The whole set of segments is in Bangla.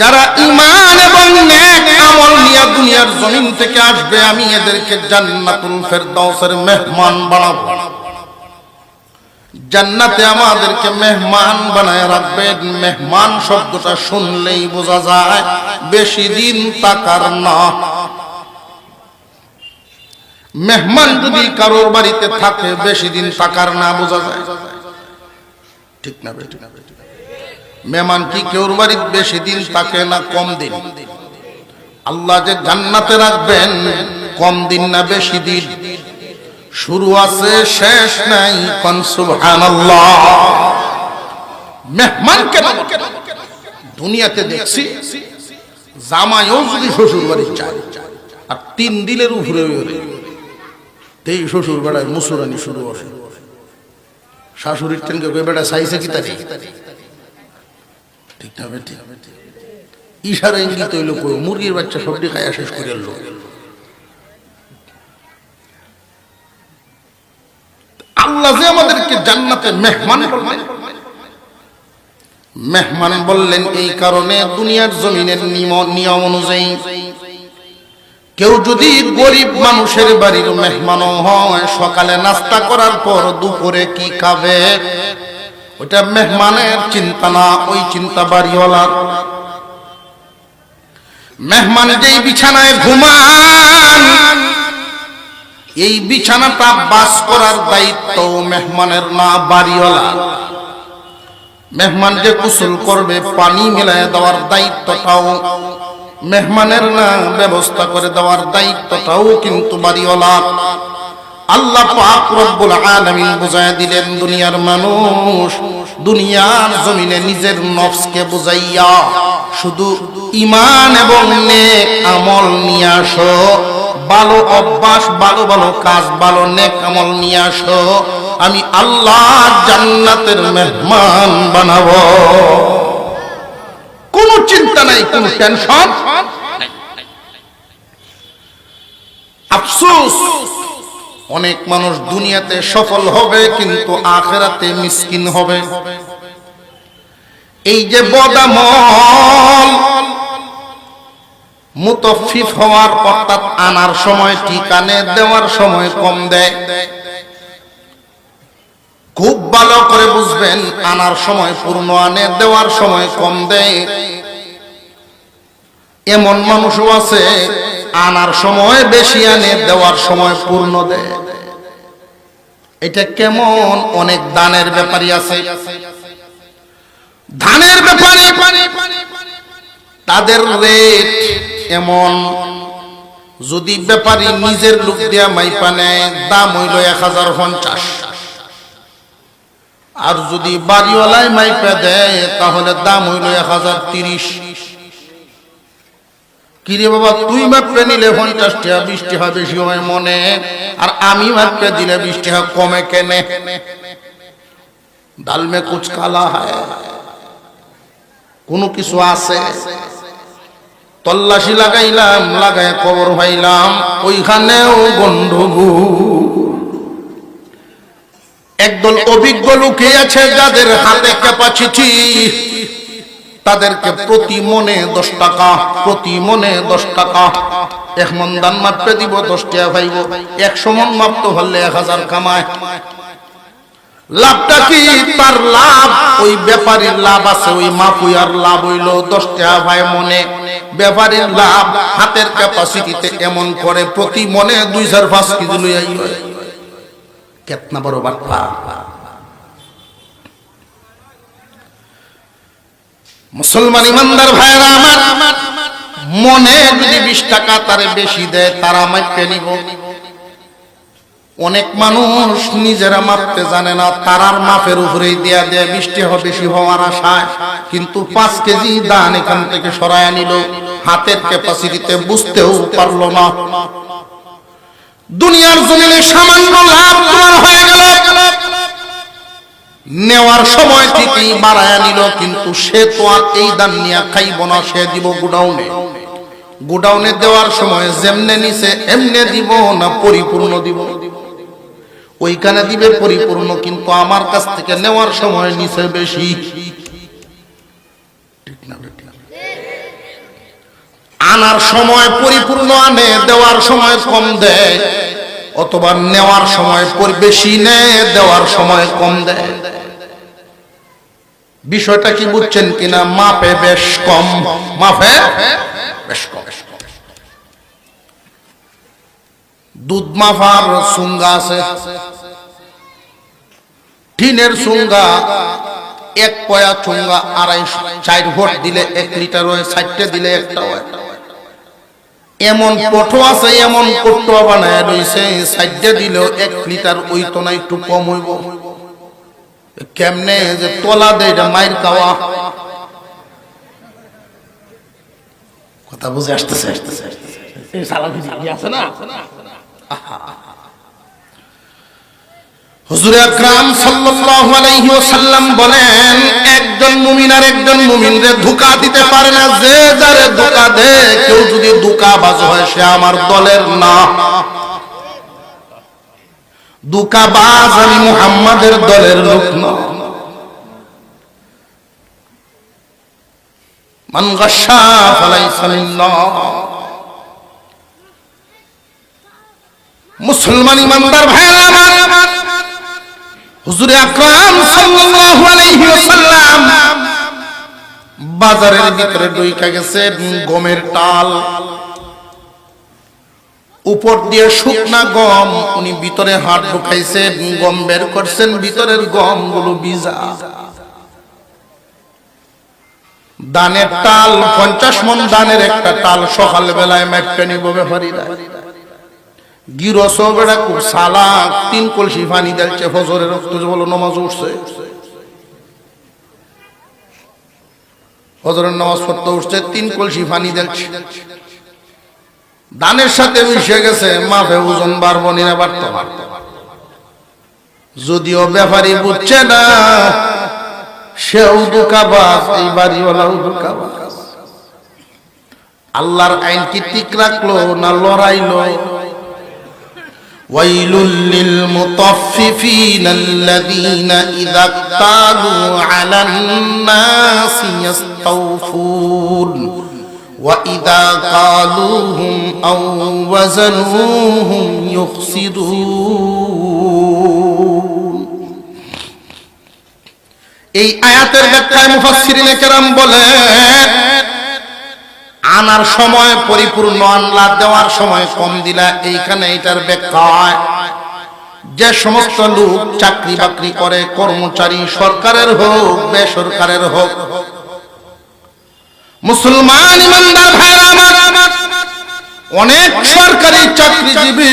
যারা ইমান এবং নেক আমল নিয়ে দুনিয়ার জমিন থেকে আসবে, আমি এদেরকে জান্নাতুল ফেরদাউসের মেহমান বানাবো। জান্নাতে আমাদেরকে মেহমান বানায় রাখবেন। মেহমান শব্দটা শুনলেই বোঝা যায়, বেশি দিন তাকার না। মেহমান যদি কারোর বাড়িতে থাকে, বেশি দিন তাকার না, বোঝা যায়। ঠিক না বেঠিক না। মেহমান কি কেউর বাড়িতে বেশি দিন থাকে না, কম দিন। আল্লাহ যে জান্নাতে রাখবেন, কম দিন না বেশি দিন। শুরু আছে, শেষ নাই, কন সুবহানাল্লাহ। মেহমান কেন দুনিয়াতে দেখছি জামাইও যদি শ্বশুর বাড়ি চায়, আর তিন দিনের উপরে তেই শ্বশুর বেড়ায় মুসুরানি শুরু করে শাশুড়ির কই বেড়া সাইছে কি তারি? ইশারা ইঙ্গিত কই? মুরগির বাচ্চা সবটি শেষ করে আল্লাহ যে আমাদেরকে জান্নাতে মেহমান মেহমান বললেন, এই কারণে দুনিয়ার জমিনের নিয়ম নিয়ম অনুযায়ী কেউ যদি গরিব মানুষের বাড়ির মেহমানও হয়, সকালে নাস্তা করার পর দুপুরে কি খাবে? ওটা মেহমানের চিন্তা না, ওই চিন্তা বাড়িওয়ালার। মেহমান যেই বিছানায় ঘুমান, এই বিছানাটা বাস করার দায়িত্ব মেহমানের না বাড়িওয়ালা মেহমান যে কুসুল করবে, পানি মিলায় দেওয়ার দায়িত্বটাও মেহমানের না, ব্যবস্থা করে দেওয়ার দায়িত্বটাও কিন্তু বাড়িওয়ালা আল্লাহ পাক রব্বুল আলামিন বুঝায় দিলেন, দুনিয়ার মানুষ দুনিয়ার জমিনে নিজের নফসকে বুঝাইয়া শুধু ইমান এবং নেক আমল নিয়ে আসো, ভালো অভ্যাস, ভালো ভালো কাজ, ভালো নেক আমল নিয়ে আসো, আমি আল্লাহ জান্নাতের মেহমান বানাবো। কোনো চিন্তা নাই, কোনো টেনশন অনেক মানুষ দুনিয়াতে সফল হবে, কিন্তু আখেরাতে মিসকিন হবে। এই যে বদামল মুতফিফ হওয়ার, অর্থাৎ আনার সময়, ঠিকানে দেওয়ার সময় কম দেয়। খুব ভালো করে বুঝবেন, আনার সময় পূর্ণ, আনে দেওয়ার সময় কম দেয়। এমন মানুষও আছে আনার সময় বেশি আনে, দেওয়ার সময় পূর্ণ দেয় এটা কেমন? অনেক দানের ব্যাপারই আছে। ধানের ব্যাপারে তাদের রেট এমন। যদি ব্যাপারী নিজের লোক দিয়া মাইপা নেয়, দাম হইল এক হাজার পঞ্চাশ। আর যদি বাড়িওয়ালায় মাইপা দেয়, তাহলে দাম হইল এক হাজার তিরিশ। কিরে বাবা, তুই মাপে নিলে পঞ্চাশ টাকা বিশ টাকা বেশি হয় মনে? আর আমি মাপে দিলে বৃষ্টি হয় কমে কেনে? ডাল মে কুচ কালা হয় কোনো কিছু আছে? তল্লাশি লাগাইলাম লাগাই কবর ভাইলাম ওইখানেও গন্ডগু একদল অভিজ্ঞ লোকে আছে যাদের হাতে ক্যাপাসিটি। তাদেরকে প্রতি মনে দশ টাকা, প্রতি মনে দশ টাকা। এক মন দান মাপতে দিব, দশ টাকা পাইব একশো মন মাপতে হলে এক হাজার কামায়। লাভটা কি তার লাভ? ওই ব্যাপারীর লাভ আছে, ওই মাফুয়ার লাভ হইল দশ টাকা ভাই মনে। ব্যাপারীর লাভ হাতের ক্যাপাসিটিতে এমন করে, প্রতি মনে দুই চার পাঁচ কেজি লই আই কেতনা বড় বার্তা মুসলমান ইমানদার ভাইরা আমার, মনে যদি বিশ টাকা তারে বেশি দেয়, তারা মাইপে নিব। অনেক মানুষ নিজেরা মাপতে জানে না, তারার মাপের উপরেই দেয়া দেয়া, বৃষ্টি হবে বেশি হওয়ার আশায়। কিন্তু পাঁচ কেজি দান এখান থেকে সরায় নিল, হাতের ক্যাপাসিটিতে বুঝতেও পারল না। দুনিয়ার জমিনে সামান্য লাভ তোমার হয়ে গেল। নেওয়ার সময় ঠিকই বাড়ায় নিল, কিন্তু সে তো আর এই দান নিয়ে খাইব না, সে দিব গুডাউনে। গুডাউনে দেওয়ার সময় যেমনে নিছে, এমনে দিব না পরিপূর্ণ দিব। ওইখানে দিবে পরিপূর্ণ, কিন্তু আমার কাছ থেকে নেওয়ার সময় নিছে বেশি? আনার সময় পরিপূর্ণ আনে, দেওয়ার সময় কম দেয়। অথবা নেওয়ার সময় বেশি নেয়, দেওয়ার সময় কম দেয়। বিষয়টা কি বুঝছেন কিনা? মাপে বেশ কম। মাপে বেশ কম। দুধ মাফার সুঙ্গা আছে। টিনের সুঙ্গা এক পয়া চুঙ্গা আড়াইশো, চার ভোট দিলে এক লিটার হয়, ষাটটা দিলে একটা হয়। এমন পটো আছে এমন পট্টো বানায় রয়েছে ষাটটা দিলেও এক লিটার ওই তো না একটু কম হইব। কেমনে যে তলা দেয় এটা মায়ের খাওয়া। কথা বুঝে আসতেছে। আসতেছে আসতেছে সালামি আছে না? হুজুর আকরাম সাল্লাল্লাহু আলাইহি ওয়াসাল্লাম বলেন, একজন মুমিন আর একজন মুমিনরে ধোঁকা দিতে পারে না, যে যারে ধোঁকা দেয়, কেউ যদি ধোঁকাবাজ হয়, সে আমার দলের না। ধোঁকাবাজ আমি মুহাম্মাদের দলের লোক না। মান গাশা ফালাইসা মিন্না মুসলমান ইমানদার ভাইরা আমার হুজুর আকরাম সাল্লাল্লাহু আলাইহি ওয়াসাল্লাম বাজারের ভিতরে ঢুইকা গেছে গমের টাল উপর দিয়ে শুকনা গম, উনি ভিতরে হাত ঢুকাইছে, গম বের করছেন, ভিতরের গমগুলো বিজা দানের টাল পঞ্চাশ মন দানের একটা টাল সকাল বেলায় ম্যাপটা নিব ব্যাপারীরা তিন কলসি নমাজ পড়তে উঠছে, তিন কলসি দানের সাথে মিশে গেছে, মাফে ওজন বাড়বো নিনা বাড়তে যদিও ব্যাপারী বুঝছে না, সেও দুকাবাস এই বাড়িওয়ালাও দুকাবাস আল্লাহর আইন কি ঠিক রাখল না লড়াইলো? ويل للمطففين الذين إذا اكتالوا على الناس يستوفون وإذا قالوهم أو وزنوهم يخسرون এই আয়াতের ব্যাখ্যায় মুফাসসিরিনে কেরাম বলেন আনার সময় পরিপূর্ণ আনলা, দেওয়ার সময় কম দিলা, এইখানে এটার ব্যাখ্যা হয়। যে সমস্ত লোক চাকরি বাকরি করে, কর্মচারী সরকারের হোক, বেসরকারের হোক, মুসলমান ইমানদার ভাইরা আমার, অনেক সরকারি চাকরিজীবী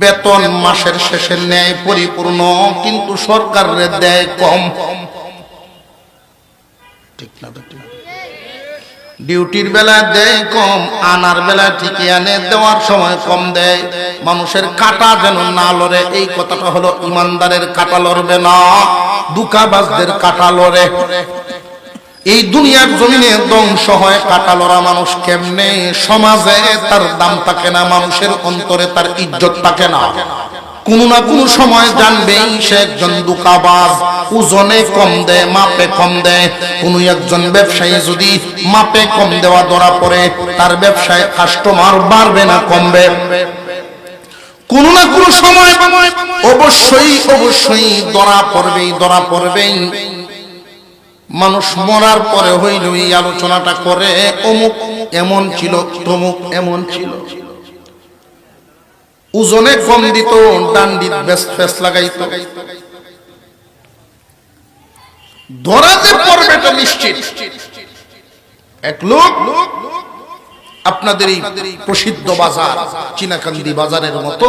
বেতন মাসের শেষে নেয় পরিপূর্ণ, কিন্তু সরকারের দেয় কম। ঠিক না ঠিক? ডিউটির বেলা দেয় কম, আনার বেলা ঠিকই আনে, দেওয়ার সময় কম দেয়। মানুষের কাটা যেন না লড়ে, এই কথাটা হলো ইমানদারের কাটা লড়বে না, দুকাবাজদের কাটা লড়ে। এই দুনিয়ার জমিনে ধ্বংস হয় কাটা লড়া মানুষ কেমনে? সমাজে তার দাম থাকে না, মানুষের অন্তরে তার ইজ্জত থাকে না। কোনো না কোনো সময় জানবেই সে একজন দুকাবাজ ওজনে কম দেয় মাপে কম দেয় কোনো একজন ব্যবসায়ী যদি মাপে কম দেওয়া ধরা পড়ে, তার ব্যবসায় কাস্টমার বাড়বে না, কমবে। কোনো না কোনো সময় অবশ্যই অবশ্যই ধরা পড়বেই ধরা পড়বেই। মানুষ মরার পরে হইল এই আলোচনাটা করে, অমুক এমন ছিল, তমুক এমন ছিল। ওজনে কম দিত ডান্ডিত বেস্ট ফেস লাগাইত। পড়বে নিশ্চিত। এক লোক আপনাদের এই প্রসিদ্ধ বাজার, চিনাকান্দি বাজারের মতো,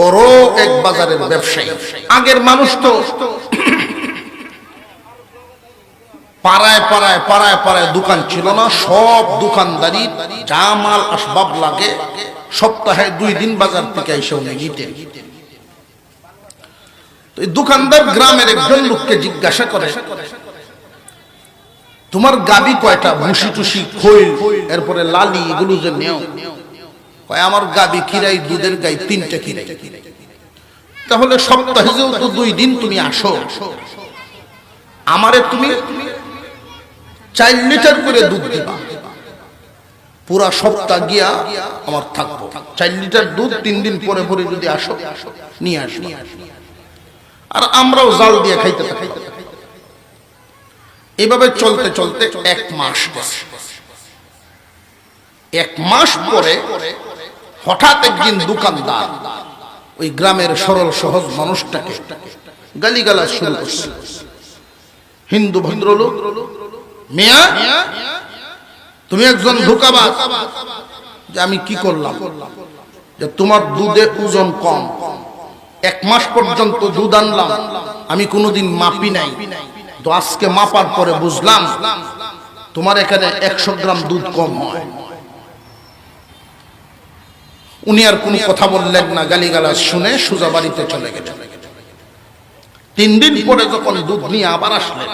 বড় এক বাজারের ব্যবসায়ী। আগের মানুষ তো পাড়ায় পাড়ায় পাড়ায় পাড়ায় দোকান ছিল না, সব দোকানদারি যা মাল আসবাব লাগে সপ্তাহে দুই দিন বাজার থেকে এসে উনি নিতেন। দোকানদার গ্রামের একজন লোককে জিজ্ঞাসা করে, তোমার গাবি কয়টা? ভুসি টুসি খৈল এরপরে লালি, এগুলো যে নেও। আমার গাবি কিরাই, দুধের গাই, তিনটা কিরাই। তাহলে সপ্তাহে যেহেতু দুই দিন তুমি আসো, আমারে তুমি চার লিটার করে দুধ দিবা। পুরা সপ্তাহ গিয়া আমার থাকব। চার লিটার দুধ তিন দিন পরে পরে যদি আসো, নিয়ে আসব। আর আমরাও জাল দিয়ে খাইতে থাকি এভাবে চলতে চলতে এক মাস এক মাস পরে হঠাৎ একদিন দোকানদার ওই গ্রামের সরল সহজ মানুষটাকে গালিগালাজ শুরু করছে। হিন্দু ভদ্রলোক, মিয়া তুমি একজন ধোকাবাজ। যে আমি কি করলাম? যে তোমার দুধে ওজন কম। এক মাস পর্যন্ত দুধ আনলাম। আমি কোনোদিন মাপি নাই। তো আজকে মাপার পরে বুঝলাম, তোমার এখানে একশো গ্রাম দুধ কম উনি আর কোনো কথা বললেন না, গালিগালাজ শুনে সুজা বাড়িতে চলে গেলেন। তিন দিন পরে যখন দুধ নিয়ে আবার আসলেন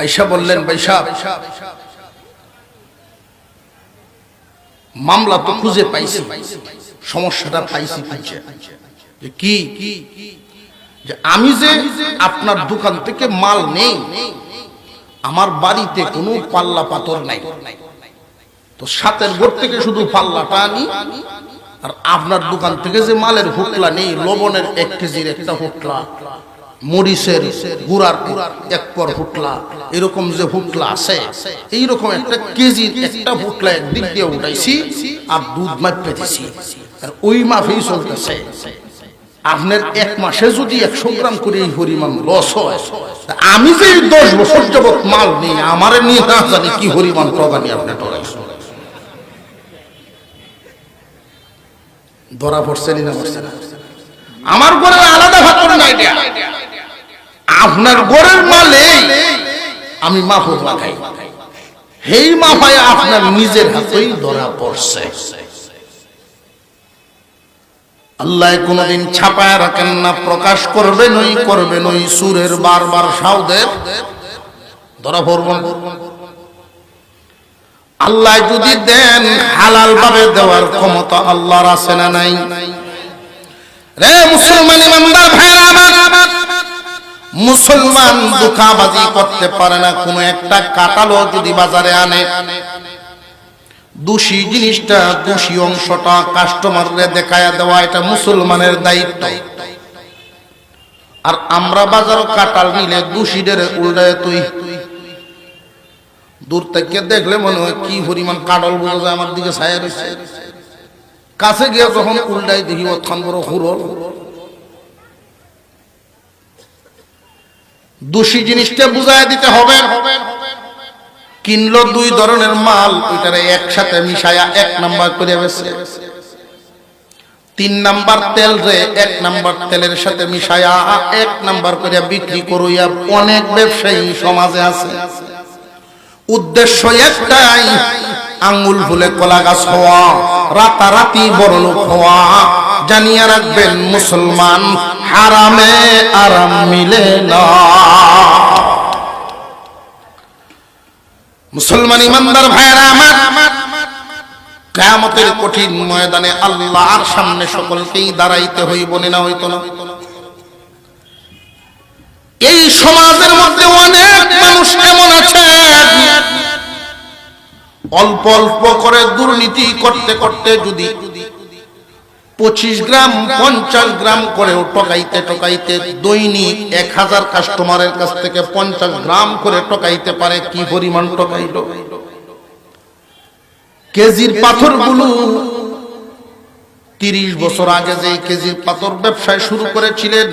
আইসা বললেন বৈশাখ মামলা তো খুঁজে পাইছি। সমস্যাটা পাইছি খুঁজে। যে কি? যে আমি যে আপনার দোকান থেকে মাল নেই, আমার বাড়িতে কোনো পাল্লা পাথর নাই। তো সাতের ঘর থেকে শুধু পাল্লাটা আনি, আর আপনার দোকান থেকে যে মালের হুকলা নেই, লবণের এক কেজির একটা হুকলা। মরিচের গুড়ার এক পর হুকলা এরকম যে হুকলা আছে, এইরকম একটা কেজির একটা হুকলা একদিক দিয়ে উঠাইছি আর দুধ মাপে দিছি। আর ওই মাফেই চলতেছে। আপনার এক মাসে যদি একশো গ্রাম করে এই পরিমাণ লস হয় আমি যে দশ বছর যাবত মাল নিই, আমারে নিয়ে না জানি কি হরিমান টকানি আপনি টকাইছেন ধরা পড়ছে না আমার ঘরে আলাদা ভাতর নাই দেয়া। আপনার ঘরের মালে আমি মাফত লাগাই হেই মাফায় আপনার নিজের হাতেই ধরা পড়ছে। আল্লাহ কোনদিন ছাপায় রাখেন না, প্রকাশ করবে নই করবে নই সুরের বারবার সাউদের ধরা পড়বেন আল্লাহ যদি দেন হালাল ভাবে দেওয়ার ক্ষমতা আল্লাহর আছে না নাই? রে মুসলমান ইমানদার আমার মুসলমান দুঃখাবাজি করতে পারে না, কোনো একটা কাটালো যদি বাজারে আনে। দোষী জিনিসটা, দোষী অংশটা কাস্টমাররে দেখায়া দেওয়া, এটা মুসলমানের দায়িত্ব। আর আমরা বাজারও কাটাল নিলে দোষীদের উল্টায় তুই। দূর থেকে দেখলে মনে হয় কি পরিমাণ কাটল বোঝা যায় আমার দিকে ছায়া রয়েছে। কাছে গিয়ে যখন উল্টায় দেখি অক্ষণ বড় হুরল। দোষী জিনিসটা বুঝাই দিতে হবে। কিনলো দুই ধরনের মাল ওইটারে একসাথে মিশায়া এক নাম্বার করে বেছে। তিন নাম্বার তেল রে এক নাম্বার তেলের সাথে মিশায়া এক নাম্বার করে বিক্রি করইয়া অনেক ব্যবসায়ী সমাজে আছে। উদ্দেশ্য একটাই আঙ্গুল ফুলে কলা গাছ হওয়া, রাতারাতি বড় লোক হওয়া। জানিয়ে রাখবেন, মুসলমান হারামে আরাম মিলে না। মুসলমান ইমানদার ভাইরা আমার, কেয়ামতের কঠিন ময়দানে আল্লাহর সামনে সকলকেই দাঁড়াইতে হইব না হইতো না। এই সমাজের মধ্যে অনেক মানুষ এমন আছে, অল্প অল্প করে দুর্নীতি করতে করতে যদি পঁচিশ গ্রাম, পঞ্চাশ গ্রাম করেও টকাইতে টকাইতে দৈনিক এক হাজার কাস্টমারের কাছ থেকে পঞ্চাশ গ্রাম করে টকাইতে পারে। কি পরিমাণ টকাইল? কেজির পাথরগুলো তিরিশ বছর আগে যে কেজির পাথর ব্যবসায় শুরু করেছিলেন,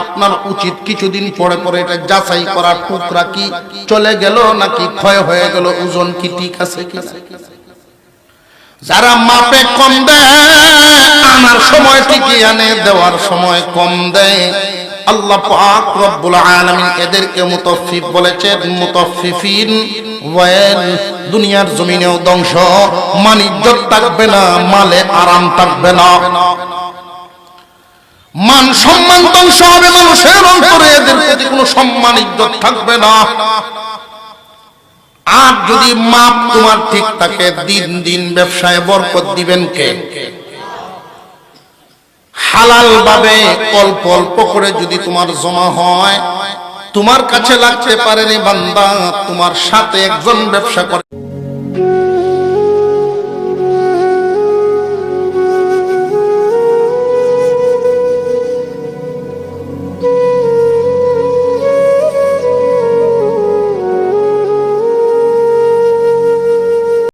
আপনার উচিত কিছুদিন পরে পরে এটা যাচাই করা টুকরা কি চলে গেল নাকি ক্ষয় হয়ে গেল, ওজন কি ঠিক আছে যারা মাপে কম দেয় দেওয়ার সময় কম দেয়? আল্লাহ পাক রব্বুল আলামিন এদেরকে মুতাফফিফ মুতাফফিফিন ওয়াল দুনিয়ার জমিনেও ধ্বংস মানিজ্জত থাকবে না, মালে আরাম থাকবে না। মান সম্মান ধ্বংস হবে মানুষের অন্তরে, এদের প্রতি কোনো সম্মান, ইজ্জত থাকবে না। আর যদি মাপ তোমার ঠিক থাকে, দিন দিন ব্যবসায় বরকত দিবেন কে? হালাল ভাবে অল্প অল্প করে যদি তোমার জমা হয়, তোমার কাছে লাগতে পারে রে বান্দা, তোমার সাথে একজন ব্যবসা করে।